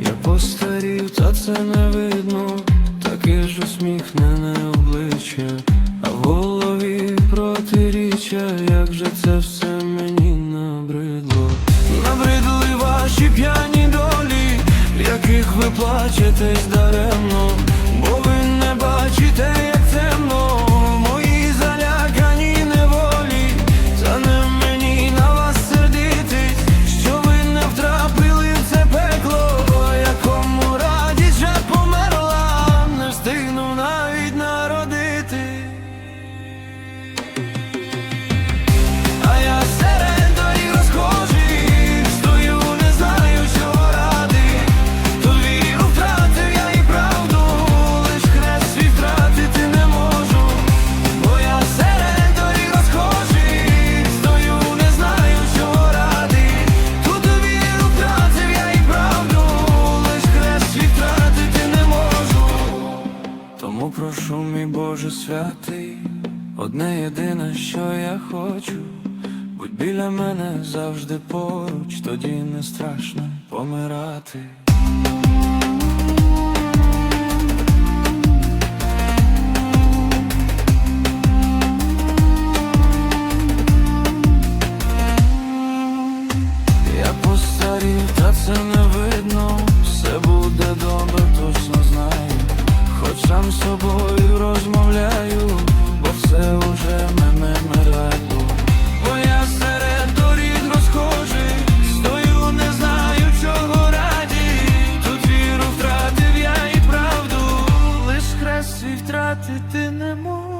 Я постарів, та це не видно, таке ж усміхнене обличчя, а в голові протиріччя, як же це все мені набридло. Набридли ваші п'яні долі, в яких ви плачетесь даремно, прошу, мій Боже святий, одне єдине, що я хочу, будь біля мене завжди поруч, тоді не страшно помирати. Я постарів, та це не видно, все буде сам з собою розмовляю, бо все уже мене мирало. Бо я серед доріг розхожий, стою, не знаю, чого раді. Тут віру втратив я і правду, лиш красі втратити не можу.